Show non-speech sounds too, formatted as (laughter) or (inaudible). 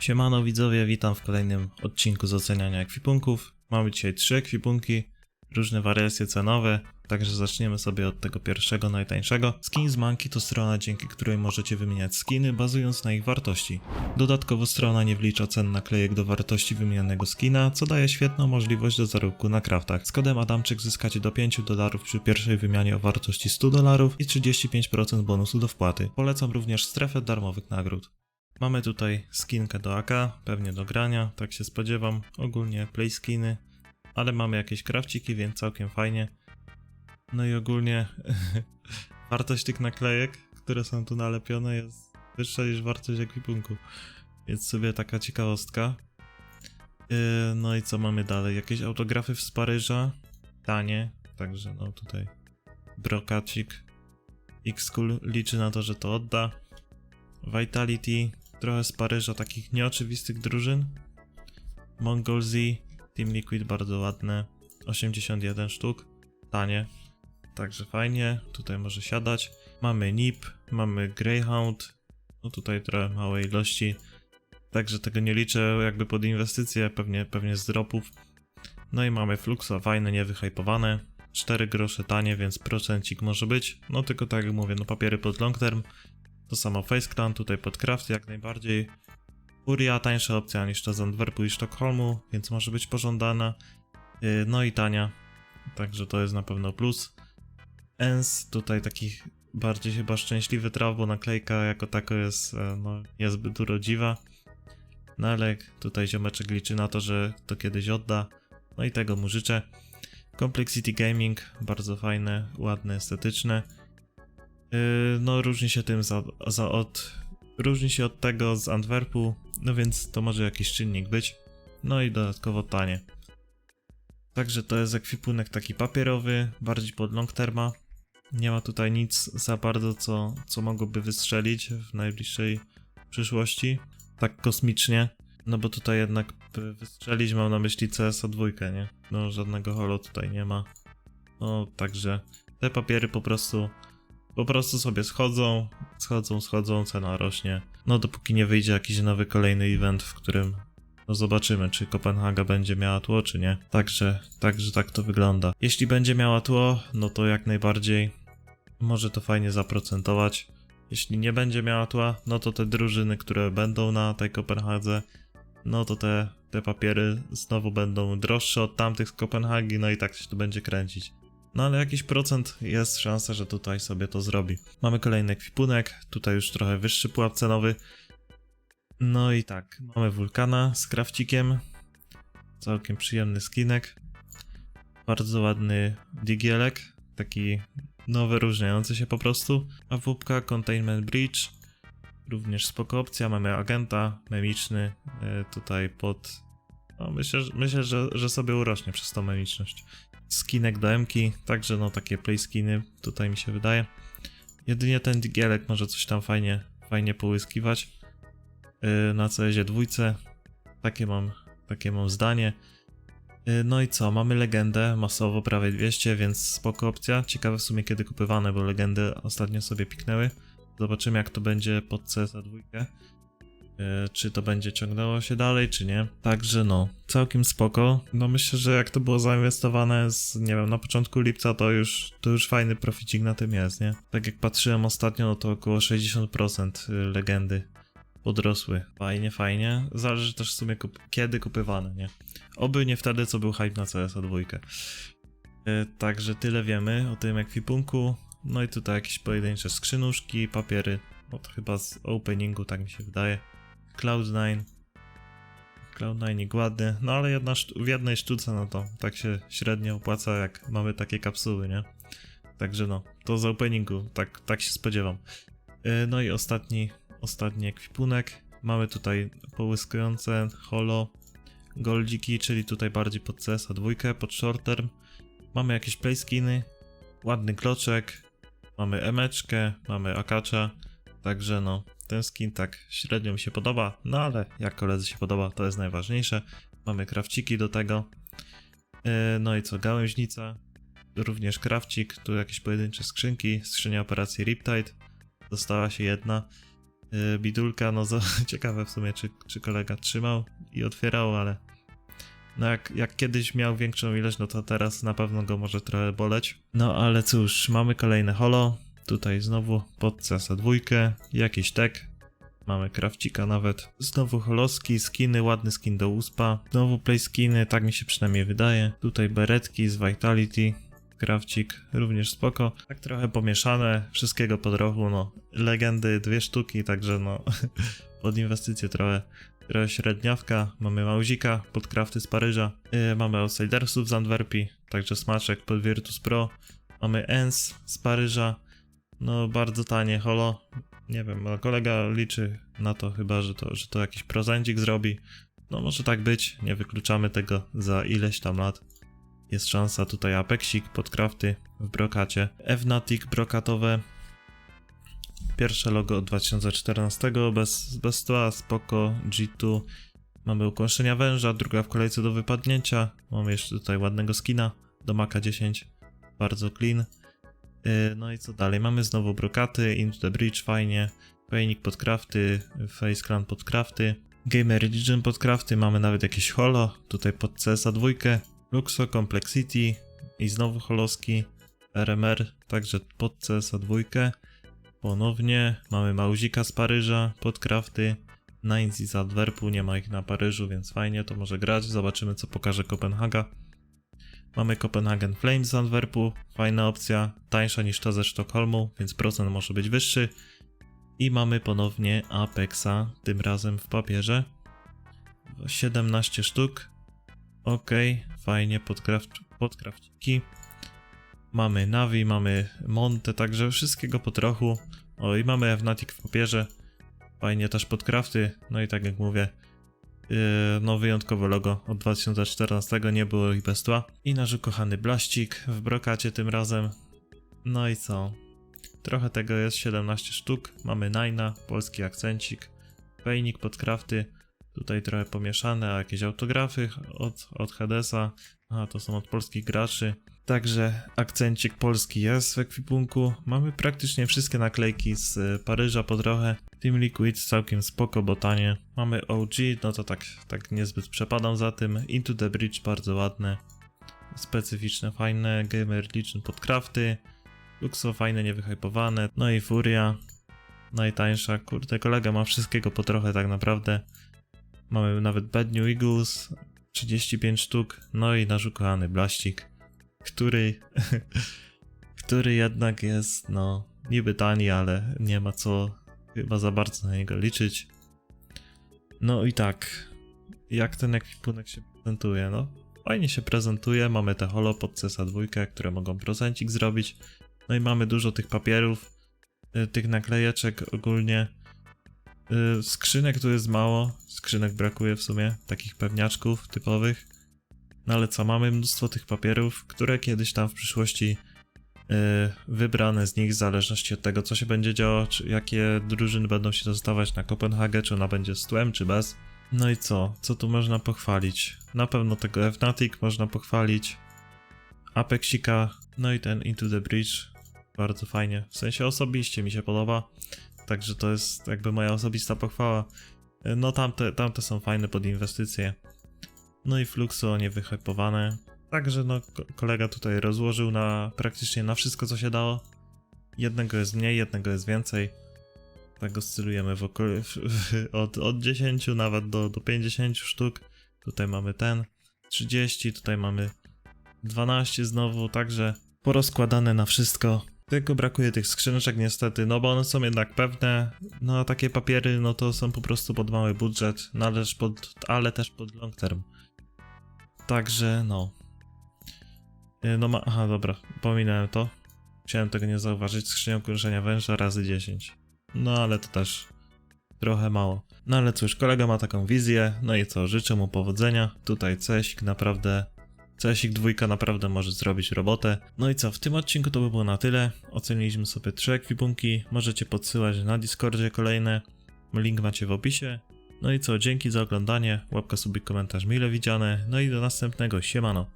Siemano widzowie, witam w kolejnym odcinku z oceniania ekwipunków. Mamy dzisiaj trzy ekwipunki, różne wariacje cenowe, także zaczniemy sobie od tego pierwszego, najtańszego. Skins Monkey to strona, dzięki której możecie wymieniać skiny, bazując na ich wartości. Dodatkowo strona nie wlicza cen naklejek do wartości wymienionego skina, co daje świetną możliwość do zarobku na craftach. Z kodem Adamczyk zyskacie do 5 dolarów przy pierwszej wymianie o wartości 100 dolarów i 35% bonusu do wpłaty. Polecam również strefę darmowych nagród. Mamy tutaj skinkę do AK, pewnie do grania, tak się spodziewam. Ogólnie play skiny, ale mamy jakieś krawciki, więc całkiem fajnie. No i ogólnie (laughs) wartość tych naklejek, które są tu nalepione jest wyższa niż wartość ekwipunku. Więc sobie taka ciekawostka. Yy, no i co mamy dalej? Jakieś autografy z Paryża, tanie, także no tutaj brokacik. X-Cool liczy na to, że to odda. Vitality, trochę z Paryża takich nieoczywistych drużyn. Mongol Z, Team Liquid bardzo ładne, 81 sztuk, tanie, także fajnie, tutaj może siadać. Mamy NIP, mamy Greyhound, no tutaj trochę małej ilości, także tego nie liczę jakby pod inwestycje, pewnie, pewnie z dropów. No i mamy Fluxa, fajne, niewyhypowane, 4 grosze tanie, więc procencik może być, no tylko tak jak mówię, no papiery pod long term, to samo Face Clan, tutaj pod Craft jak najbardziej. Furia tańsza opcja niż ta z Antwerpu i Sztokholmu, więc może być pożądana. Yy, No i tania, także to jest na pewno plus. Ens, tutaj taki bardziej chyba szczęśliwy traf, bo naklejka jako tako jest e, no, niezbyt urodziwa. Ale tutaj ziomeczek liczy na to, że to kiedyś odda. No i tego mu życzę. Complexity Gaming, bardzo fajne, ładne, estetyczne. Yy, no różni się tym za, za od różni się od tego z Antwerpu, no więc to może jakiś czynnik być. No i dodatkowo tanie. Także to jest ekwipunek taki papierowy, bardziej pod long terma. Nie ma tutaj nic za bardzo, co, co mogłoby wystrzelić w najbliższej przyszłości. Tak kosmicznie. No bo tutaj jednak wystrzelić mam na myśli CSA 2, nie? No żadnego holo tutaj nie ma. No także te papiery po prostu po prostu sobie schodzą, schodzą, schodzą, cena rośnie. No dopóki nie wyjdzie jakiś nowy kolejny event, w którym no zobaczymy, czy Kopenhaga będzie miała tło, czy nie. Także, także tak to wygląda. Jeśli będzie miała tło, no to jak najbardziej może to fajnie zaprocentować. Jeśli nie będzie miała tła, no to te drużyny, które będą na tej Kopenhadze, no to te, te papiery znowu będą droższe od tamtych z Kopenhagi, no i tak się to będzie kręcić. No ale jakiś procent jest szansa, że tutaj sobie to zrobi. Mamy kolejny ekwipunek, tutaj już trochę wyższy pułap cenowy. No i tak, mamy wulkana z krawcikiem. Całkiem przyjemny skinek. Bardzo ładny digielek, taki nowy, różniający się po prostu. A wupka Containment Bridge. Również spoko opcja, mamy agenta memiczny e, tutaj pod... No myślę, myślę że, że sobie urośnie przez tą memiczność skinek do M-ki, także no takie play skiny tutaj mi się wydaje. Jedynie ten digielek może coś tam fajnie, fajnie połyskiwać. Yy, na CS-ie dwójce. Takie mam, takie mam zdanie. Yy, no i co, mamy legendę masowo prawie 200, więc spoko opcja. Ciekawe w sumie kiedy kupywane, bo legendy ostatnio sobie piknęły. Zobaczymy jak to będzie pod CS-a dwójkę. E, czy to będzie ciągnęło się dalej, czy nie. Także no, całkiem spoko. No myślę, że jak to było zainwestowane z, nie wiem, na początku lipca, to już, to już fajny proficik na tym jest, nie? Tak jak patrzyłem ostatnio, no to około 60% legendy podrosły. Fajnie, fajnie. Zależy też w sumie kup kiedy kupywane, nie? Oby nie wtedy, co był hype na CSA 2. E, Także tyle wiemy o tym ekwipunku. No i tutaj jakieś pojedyncze skrzynuszki, papiery. No chyba z openingu, tak mi się wydaje. Cloud9. Cloud9 ładny, no ale jedna w jednej sztuce, no to tak się średnio opłaca, jak mamy takie kapsuły, nie? Także no, to z openingu, tak, tak się spodziewam. Yy, No i ostatni, ostatni ekwipunek. Mamy tutaj połyskujące holo goldziki, czyli tutaj bardziej pod CSA dwójkę, pod short term. Mamy jakieś playskiny, ładny kloczek, mamy emeczkę, mamy akacza, także no, ten skin tak średnio mi się podoba, no ale jak koledzy się podoba, to jest najważniejsze. Mamy krawciki do tego. Yy, No i co, gałęźnica, również krawcik, tu jakieś pojedyncze skrzynki, skrzynia operacji Riptide, została się jedna. Yy, bidulka, no za, (laughs) ciekawe w sumie, czy, czy kolega trzymał i otwierał, ale no jak, jak kiedyś miał większą ilość, no to teraz na pewno go może trochę boleć. No ale cóż, mamy kolejne holo. Tutaj znowu pod CS2, jakiś tek. Mamy krawcika nawet. Znowu holoski, skiny, ładny skin do uspa. Znowu play skiny, tak mi się przynajmniej wydaje. Tutaj beretki z Vitality. Krawcik również spoko. Tak trochę pomieszane, wszystkiego po trochu, no. Legendy dwie sztuki, także no (laughs) pod inwestycje trochę trochę średniawka, mamy Mauzika pod krafty z Paryża, yy, mamy Outsidersów z Antwerpii, także smaczek pod Virtus Pro, mamy Ens z Paryża, no bardzo tanie holo, nie wiem, kolega liczy na to chyba, że to, że to jakiś procencik zrobi, no może tak być, nie wykluczamy tego za ileś tam lat. Jest szansa tutaj Apexik pod krafty w brokacie. Fnatic brokatowe, Pierwsze logo od 2014, bez, bez tła, spoko, G2. Mamy ukąszenia węża, druga w kolejce do wypadnięcia. Mamy jeszcze tutaj ładnego skina do Maka 10, bardzo clean. Yy, no i co dalej? Mamy znowu brokaty, Into the Bridge, fajnie. Pejnik pod crafty, Face Clan pod crafty. Gamer Religion pod crafty, mamy nawet jakieś holo, tutaj pod CSA 2, Luxo, Complexity i znowu holoski, RMR, także pod CSA 2. Ponownie mamy Mauzika z Paryża, podkrafty, Ninzi z Adwerpu, nie ma ich na Paryżu, więc fajnie, to może grać. Zobaczymy, co pokaże Kopenhaga. Mamy Copenhagen Flames z Antwerpu, fajna opcja, tańsza niż ta ze Sztokholmu, więc procent może być wyższy. I mamy ponownie Apexa, tym razem w papierze. 17 sztuk. Ok, fajnie, podkrafciki. Mamy Navi, mamy Monte, także wszystkiego po trochu. O i mamy Fnatic w papierze. Fajnie też podkrafty. No i tak jak mówię, no wyjątkowe logo od 2014 nie było ich bez tła. I nasz ukochany Blaścik w brokacie tym razem. No i co? Trochę tego jest, 17 sztuk. Mamy Nina, polski akcencik, Pejnik podkrafty. Tutaj trochę pomieszane, a jakieś autografy od, od Hadesa. A to są od polskich graczy. Także akcencik polski jest w ekwipunku. Mamy praktycznie wszystkie naklejki z e, Paryża po trochę. Team Liquid całkiem spoko, bo tanie. Mamy OG, no to tak, tak niezbyt przepadam za tym. Into the Bridge bardzo ładne. Specyficzne, fajne. Gamer Legion pod crafty. Luxo fajne, niewyhypowane. No i Furia. Najtańsza, kurde, kolega ma wszystkiego po trochę tak naprawdę. Mamy nawet Bad New Eagles, 35 sztuk. No i nasz ukochany Blaścik który, (laughs) który jednak jest, no, niby tani, ale nie ma co chyba za bardzo na niego liczyć. No i tak, jak ten ekwipunek się prezentuje, no, fajnie się prezentuje, mamy te holo pod CSA 2, które mogą procencik zrobić, no i mamy dużo tych papierów, y, tych naklejeczek ogólnie, y, skrzynek tu jest mało, skrzynek brakuje w sumie, takich pewniaczków typowych, no ale co, mamy mnóstwo tych papierów, które kiedyś tam w przyszłości yy, wybrane z nich, w zależności od tego, co się będzie działo, czy jakie drużyny będą się dostawać na Kopenhagę, czy ona będzie z tłem, czy bez. No i co? Co tu można pochwalić? Na pewno tego Fnatic można pochwalić. Apexika, no i ten Into the Bridge. Bardzo fajnie. W sensie osobiście mi się podoba. Także to jest jakby moja osobista pochwała. No tamte, tamte są fajne pod inwestycje. No i Fluxo niewyhypowane. Także no kolega tutaj rozłożył na praktycznie na wszystko co się dało. Jednego jest mniej, jednego jest więcej. Tak oscylujemy w okol- od, od 10 nawet do, do 50 sztuk. Tutaj mamy ten 30, tutaj mamy 12 znowu, także porozkładane na wszystko. Tylko brakuje tych skrzyneczek niestety, no bo one są jednak pewne. No a takie papiery, no to są po prostu pod mały budżet, ale też pod, ale też pod long term. Także no. Y, no ma. Aha, dobra, pominąłem to. Chciałem tego nie zauważyć. Skrzynią krążenia węża razy 10. No ale to też trochę mało. No ale cóż, kolega ma taką wizję. No i co, życzę mu powodzenia. Tutaj Cesik naprawdę. Cesik dwójka naprawdę może zrobić robotę. No i co, w tym odcinku to by było na tyle. Oceniliśmy sobie trzy ekwipunki. Możecie podsyłać na Discordzie kolejne. Link macie w opisie. No i co, dzięki za oglądanie, łapka, subik, komentarz mile widziane, no i do następnego, siemano.